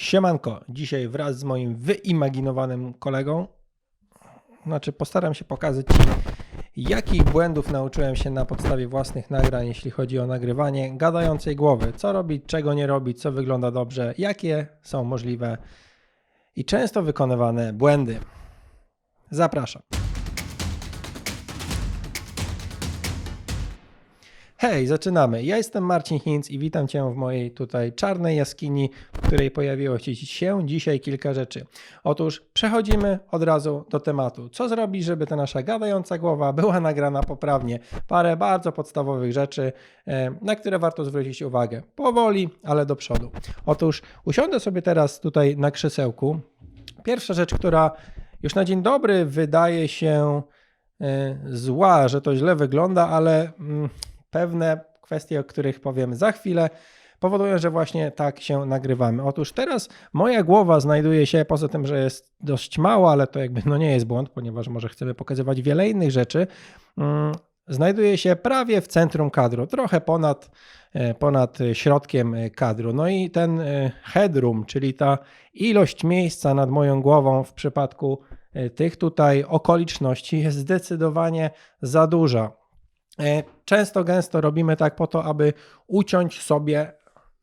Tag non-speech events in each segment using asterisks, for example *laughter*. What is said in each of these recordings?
Siemanko, dzisiaj wraz z moim wyimaginowanym kolegą, znaczy postaram się pokazać Ci, jakich błędów nauczyłem się na podstawie własnych nagrań, jeśli chodzi o nagrywanie gadającej głowy. Co robić, czego nie robić, co wygląda dobrze, jakie są możliwe i często wykonywane błędy. Zapraszam. Hej, zaczynamy. Ja jestem Marcin Hinz i witam Cię w mojej tutaj czarnej jaskini, w której pojawiło się dzisiaj kilka rzeczy. Otóż przechodzimy od razu do tematu. Co zrobić, żeby ta nasza gadająca głowa była nagrana poprawnie? Parę bardzo podstawowych rzeczy, e, na które warto zwrócić uwagę. Powoli, ale do przodu. Otóż usiądę sobie teraz tutaj na krzesełku. Pierwsza rzecz, która już na dzień dobry wydaje się e, zła, że to źle wygląda, ale mm, pewne kwestie, o których powiem za chwilę, powodują, że właśnie tak się nagrywamy. Otóż teraz moja głowa znajduje się, poza tym, że jest dość mała, ale to jakby no nie jest błąd, ponieważ może chcemy pokazywać wiele innych rzeczy, mm, znajduje się prawie w centrum kadru, trochę ponad, e, ponad środkiem kadru. No i ten e, headroom, czyli ta ilość miejsca nad moją głową w przypadku e, tych tutaj okoliczności jest zdecydowanie za duża. E, często, gęsto robimy tak po to, aby uciąć sobie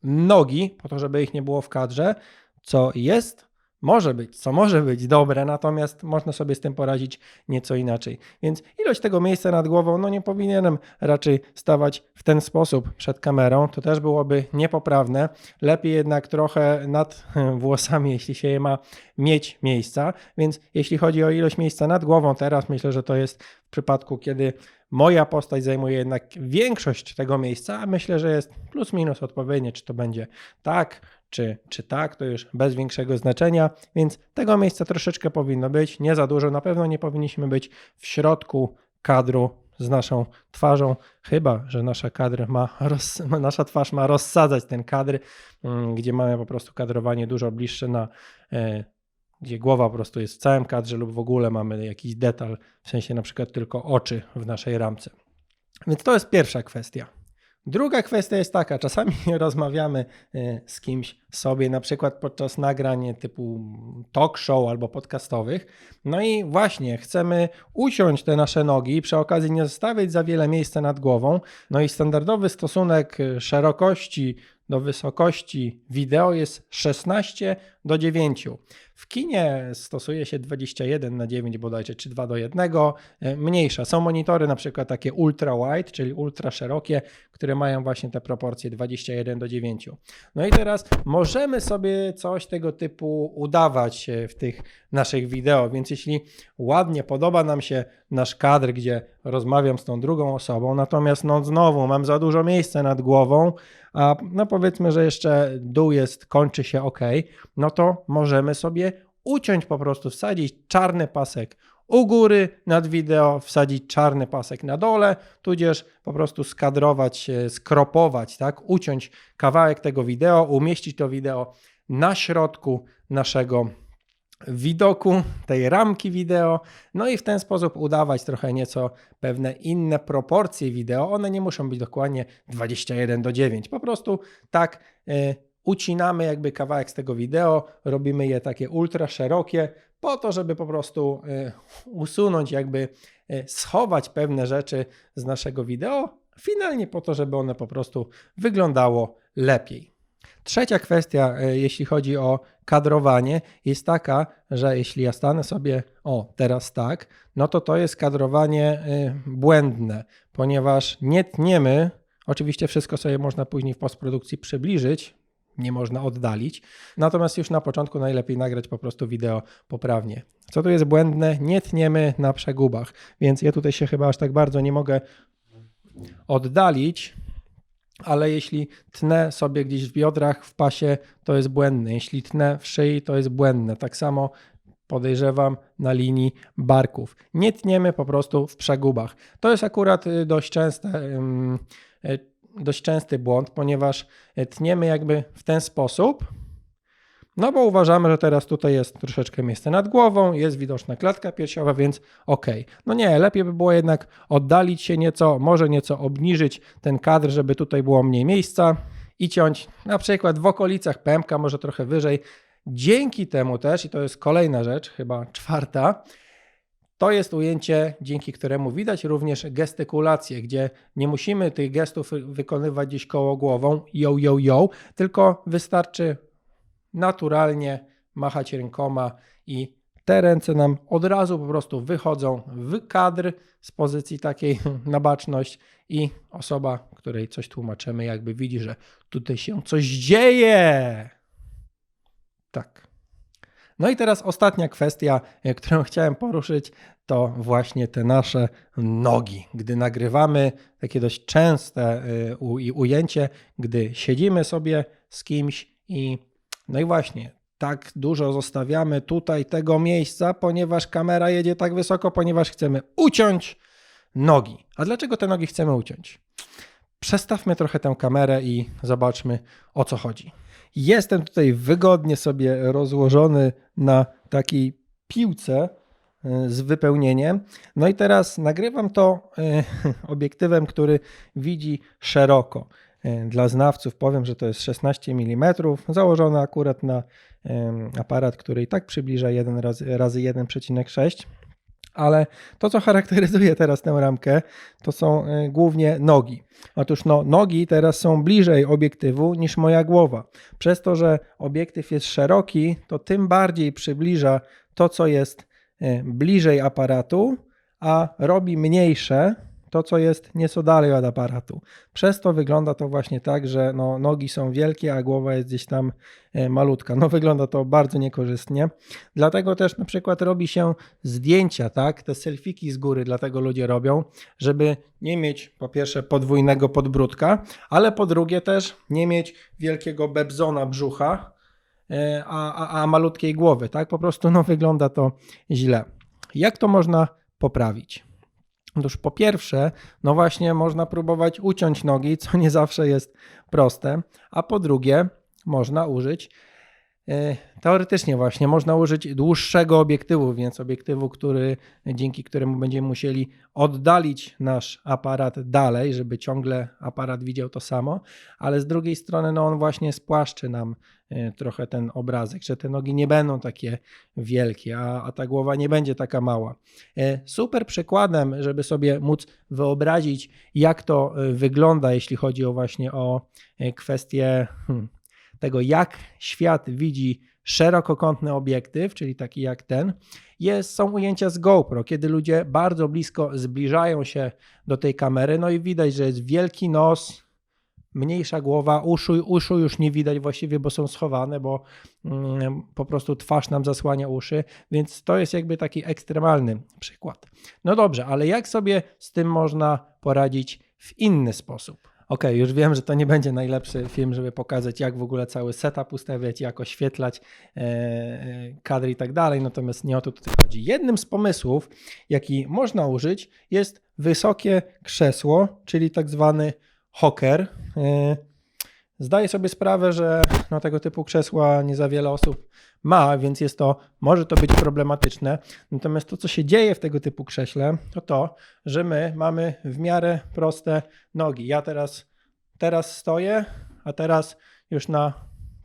nogi, po to, żeby ich nie było w kadrze, co jest, może być, co może być dobre, natomiast można sobie z tym poradzić nieco inaczej. Więc ilość tego miejsca nad głową, no nie powinienem raczej stawać w ten sposób przed kamerą, to też byłoby niepoprawne. Lepiej jednak trochę nad *laughs* włosami, jeśli się je ma, mieć miejsca. Więc jeśli chodzi o ilość miejsca nad głową, teraz myślę, że to jest w przypadku, kiedy Moja postać zajmuje jednak większość tego miejsca, a myślę, że jest plus minus odpowiednie, czy to będzie tak, czy, czy tak, to już bez większego znaczenia, więc tego miejsca troszeczkę powinno być, nie za dużo, na pewno nie powinniśmy być w środku kadru z naszą twarzą, chyba że nasza kadr ma roz, *laughs* nasza twarz ma rozsadzać ten kadr, mm, gdzie mamy po prostu kadrowanie dużo bliższe na e, gdzie głowa po prostu jest w całym kadrze lub w ogóle mamy jakiś detal, w sensie na przykład tylko oczy w naszej ramce. Więc to jest pierwsza kwestia. Druga kwestia jest taka, czasami *laughs* rozmawiamy e, z kimś sobie, na przykład podczas nagrań typu talk show albo podcastowych, no i właśnie chcemy usiąść te nasze nogi i przy okazji nie zostawiać za wiele miejsca nad głową, no i standardowy stosunek szerokości do wysokości wideo jest 16 do 9. W kinie stosuje się 21 na 9 bodajże, czy 2 do 1, e, mniejsza. Są monitory na przykład takie ultra wide, czyli ultra szerokie, które mają właśnie te proporcje 21 do 9. No i teraz możemy sobie coś tego typu udawać e, w tych naszych wideo, więc jeśli ładnie podoba nam się nasz kadr, gdzie rozmawiam z tą drugą osobą, natomiast no znowu mam za dużo miejsca nad głową, a no powiedzmy, że jeszcze dół jest, kończy się ok, no to możemy sobie uciąć po prostu, wsadzić czarny pasek u góry nad wideo, wsadzić czarny pasek na dole, tudzież po prostu skadrować, skropować, tak, uciąć kawałek tego wideo, umieścić to wideo na środku naszego widoku, tej ramki wideo, no i w ten sposób udawać trochę nieco pewne inne proporcje wideo. One nie muszą być dokładnie 21 do 9, po prostu tak y, ucinamy jakby kawałek z tego wideo, robimy je takie ultra szerokie, po to, żeby po prostu y, usunąć, jakby y, schować pewne rzeczy z naszego wideo, finalnie po to, żeby one po prostu wyglądało lepiej. Trzecia kwestia, e, jeśli chodzi o kadrowanie, jest taka, że jeśli ja stanę sobie, o teraz tak, no to to jest kadrowanie błędne, ponieważ nie tniemy, oczywiście wszystko sobie można później w postprodukcji przybliżyć, nie można oddalić. Natomiast już na początku najlepiej nagrać po prostu wideo poprawnie. Co tu jest błędne? Nie tniemy na przegubach, więc ja tutaj się chyba aż tak bardzo nie mogę oddalić, ale jeśli tnę sobie gdzieś w biodrach, w pasie, to jest błędne. Jeśli tnę w szyi, to jest błędne. Tak samo podejrzewam na linii barków. Nie tniemy po prostu w przegubach. To jest akurat y, dość częste, y, dość częsty błąd, ponieważ y, tniemy jakby w ten sposób, no bo uważamy, że teraz tutaj jest troszeczkę miejsce nad głową, jest widoczna klatka piersiowa, więc ok. No nie, lepiej by było jednak oddalić się nieco, może nieco obniżyć ten kadr, żeby tutaj było mniej miejsca i ciąć na przykład w okolicach pępka, może trochę wyżej, dzięki temu też, i to jest kolejna rzecz, chyba czwarta, to jest ujęcie, dzięki któremu widać również gestykulację, gdzie nie musimy tych gestów wykonywać gdzieś koło głową, yo, yo, yo, tylko wystarczy naturalnie machać rękoma i te ręce nam od razu po prostu wychodzą w kadr z pozycji takiej *laughs* na baczność i osoba, której coś tłumaczymy, jakby widzi, że tutaj się coś dzieje. Tak. No i teraz ostatnia kwestia, e, którą chciałem poruszyć, to właśnie te nasze nogi. Gdy nagrywamy takie dość częste e, ujęcie, gdy siedzimy sobie z kimś i no i właśnie tak dużo zostawiamy tutaj tego miejsca, ponieważ kamera jedzie tak wysoko, ponieważ chcemy uciąć nogi. A dlaczego te nogi chcemy uciąć? Przestawmy trochę tę kamerę i zobaczmy o co chodzi. Jestem tutaj wygodnie sobie rozłożony na takiej piłce y, z wypełnieniem. No i teraz nagrywam to y, *laughs* obiektywem, który widzi szeroko. Y, Dla znawców powiem, że to jest 16 mm, założony akurat na aparat, który i tak przybliża 1 razy, razy 1,6. Ale to, co charakteryzuje teraz tę ramkę, to są y, głównie nogi. Otóż no, nogi teraz są bliżej obiektywu niż moja głowa. Przez to, że obiektyw jest szeroki, to tym bardziej przybliża to, co jest y, bliżej aparatu, a robi mniejsze to, co jest nieco dalej od aparatu. Przez to wygląda to właśnie tak, że no, nogi są wielkie, a głowa jest gdzieś tam e, malutka. No *laughs* wygląda to bardzo niekorzystnie. Dlatego też na przykład robi się zdjęcia, tak? Te selfiki z góry, dlatego ludzie robią, żeby nie mieć po pierwsze podwójnego podbródka, ale po drugie też nie mieć wielkiego bebzona brzucha, e, a, a, a malutkiej głowy, tak? Po prostu no, wygląda to źle. Jak to można poprawić? Otóż po pierwsze, no właśnie można próbować uciąć nogi, co nie zawsze jest proste, a po drugie można użyć Teoretycznie właśnie można użyć dłuższego obiektywu, więc obiektywu, który, dzięki któremu będziemy musieli oddalić nasz aparat dalej, żeby ciągle aparat widział to samo, ale z drugiej strony no on właśnie spłaszczy nam e, trochę ten obrazek, że te nogi nie będą takie wielkie, a, a ta głowa nie będzie taka mała. E, Super przykładem, żeby sobie móc wyobrazić, jak to e, wygląda, jeśli chodzi o właśnie o e, kwestię hmm, tego, jak świat widzi szerokokątny obiektyw, czyli taki jak ten, jest, są ujęcia z GoPro, kiedy ludzie bardzo blisko zbliżają się do tej kamery, no i widać, że jest wielki nos, mniejsza głowa, uszu, uszu już nie widać właściwie, bo są schowane, bo mm, po prostu twarz nam zasłania uszy, więc to jest jakby taki ekstremalny przykład. No dobrze, ale jak sobie z tym można poradzić w inny sposób? Okej, już wiem, że to nie będzie najlepszy film, żeby pokazać, jak w ogóle cały setup ustawiać, jak oświetlać e, e, kadry i tak dalej, natomiast nie o to tutaj chodzi. Jednym z pomysłów, jaki można użyć, jest wysokie krzesło, czyli tak zwany hoker. E, Zdaję sobie sprawę, że no, tego typu krzesła nie za wiele osób ma, więc jest to, może to być problematyczne. Natomiast to, co się dzieje w tego typu krześle, to to, że my mamy w miarę proste nogi. Ja teraz, teraz stoję, a teraz już na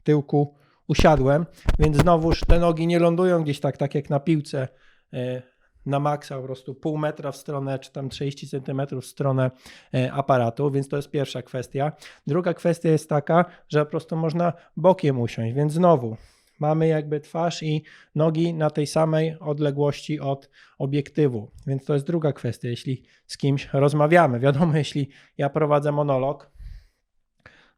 tyłku usiadłem, więc znowuż te nogi nie lądują gdzieś tak, tak jak na piłce e, na maksa, po prostu pół metra w stronę, czy tam 30 centymetrów w stronę e, aparatu, więc to jest pierwsza kwestia. Druga kwestia jest taka, że po prostu można bokiem usiąść, więc znowu mamy jakby twarz i nogi na tej samej odległości od obiektywu, więc to jest druga kwestia, jeśli z kimś rozmawiamy. Wiadomo, jeśli ja prowadzę monolog,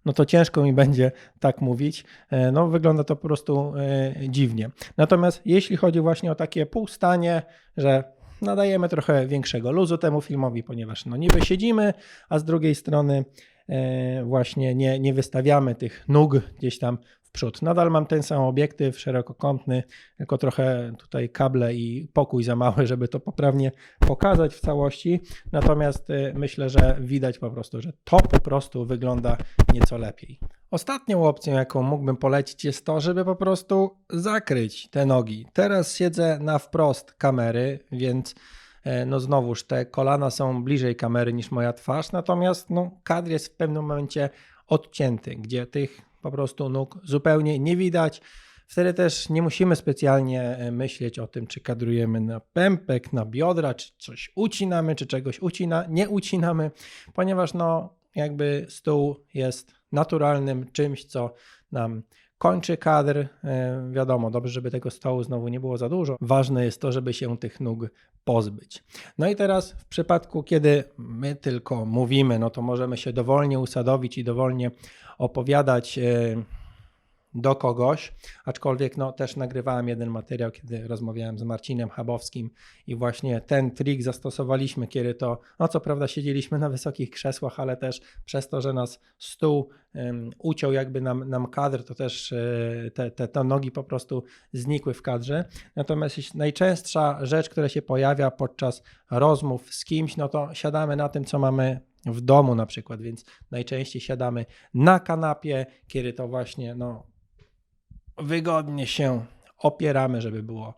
no to ciężko mi będzie tak mówić. E, No, wygląda to po prostu e, dziwnie. Natomiast jeśli chodzi właśnie o takie półstanie, że nadajemy trochę większego luzu temu filmowi, ponieważ no niby siedzimy, a z drugiej strony e, właśnie nie, nie wystawiamy tych nóg gdzieś tam przód. Nadal mam ten sam obiektyw szerokokątny, tylko trochę tutaj kable i pokój za mały, *laughs* żeby to poprawnie pokazać w całości. Natomiast e, myślę, że widać po prostu, że to po prostu wygląda nieco lepiej. Ostatnią opcją, jaką mógłbym polecić, jest to, żeby po prostu zakryć te nogi. Teraz siedzę na wprost kamery, więc e, no znowuż te kolana są bliżej kamery niż moja twarz, natomiast no, kadr jest w pewnym momencie odcięty, gdzie tych po prostu nóg zupełnie nie widać. Wtedy też nie musimy specjalnie e, myśleć o tym, czy kadrujemy na pępek, na biodra, czy coś ucinamy, czy czegoś ucina, nie ucinamy, ponieważ no jakby stół jest naturalnym czymś, co nam kończy kadr. E, Wiadomo, dobrze, żeby tego stołu znowu nie było za dużo. Ważne jest to, żeby się tych nóg pozbyć. No i teraz w przypadku, kiedy my tylko mówimy, no to możemy się dowolnie usadowić i dowolnie opowiadać e, do kogoś, aczkolwiek no, też nagrywałem jeden materiał, kiedy rozmawiałem z Marcinem Chabowskim i właśnie ten trik zastosowaliśmy, kiedy to, no co prawda siedzieliśmy na wysokich krzesłach, ale też przez to, że nas stół um, uciął jakby nam, nam kadr, to też e, te, te, te nogi po prostu znikły w kadrze. Natomiast najczęstsza rzecz, która się pojawia podczas rozmów z kimś, no to siadamy na tym, co mamy w domu na przykład, więc najczęściej siadamy na kanapie, kiedy to właśnie no, wygodnie się opieramy, żeby było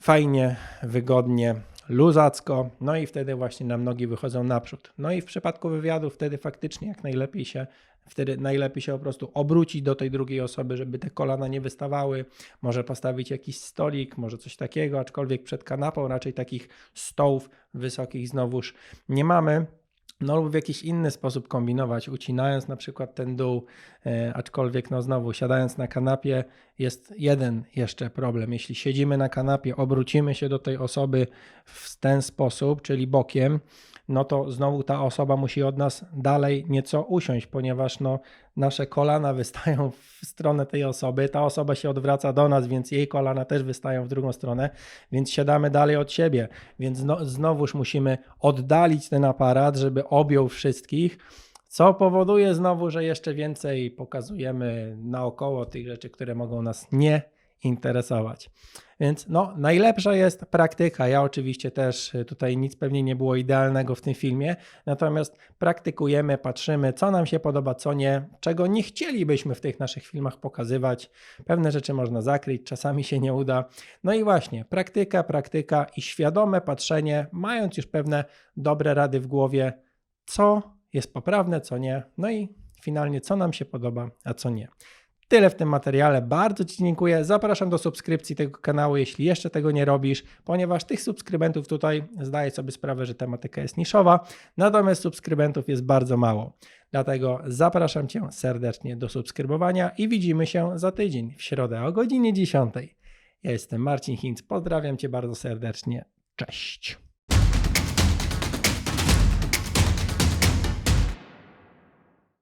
fajnie, wygodnie, luzacko. No i wtedy właśnie nam nogi wychodzą naprzód. No i w przypadku wywiadu wtedy faktycznie jak najlepiej się Wtedy najlepiej się po prostu obrócić do tej drugiej osoby, żeby te kolana nie wystawały. Może postawić jakiś stolik, może coś takiego, aczkolwiek przed kanapą raczej takich stołów wysokich znowuż nie mamy. No lub w jakiś inny sposób kombinować, ucinając na przykład ten dół, e, aczkolwiek no znowu siadając na kanapie jest jeden jeszcze problem. Jeśli siedzimy na kanapie, obrócimy się do tej osoby w ten sposób, czyli bokiem, no to znowu ta osoba musi od nas dalej nieco usiąść, ponieważ no, nasze kolana *laughs* wystają w stronę tej osoby, ta osoba się odwraca do nas, więc jej kolana też wystają w drugą stronę, więc siadamy dalej od siebie, więc no, znowuż musimy oddalić ten aparat, żeby objął wszystkich, co powoduje znowu, że jeszcze więcej pokazujemy naokoło tych rzeczy, które mogą nas nie interesować. Więc no, najlepsza jest praktyka. Ja oczywiście też y, tutaj nic pewnie nie było idealnego w tym filmie, natomiast praktykujemy, patrzymy, co nam się podoba, co nie, czego nie chcielibyśmy w tych naszych filmach pokazywać. Pewne rzeczy można zakryć, czasami się nie uda. No i właśnie, praktyka, praktyka i świadome patrzenie, mając już pewne dobre rady w głowie, co jest poprawne, co nie. No i finalnie, co nam się podoba, a co nie. Tyle w tym materiale. Bardzo Ci dziękuję. Zapraszam do subskrypcji tego kanału, jeśli jeszcze tego nie robisz, ponieważ tych subskrybentów tutaj zdaję sobie sprawę, że tematyka jest niszowa, natomiast subskrybentów jest bardzo mało. Dlatego zapraszam Cię serdecznie do subskrybowania i widzimy się za tydzień w środę o godzinie 10. Ja jestem Marcin Hinz. Pozdrawiam Cię bardzo serdecznie. Cześć.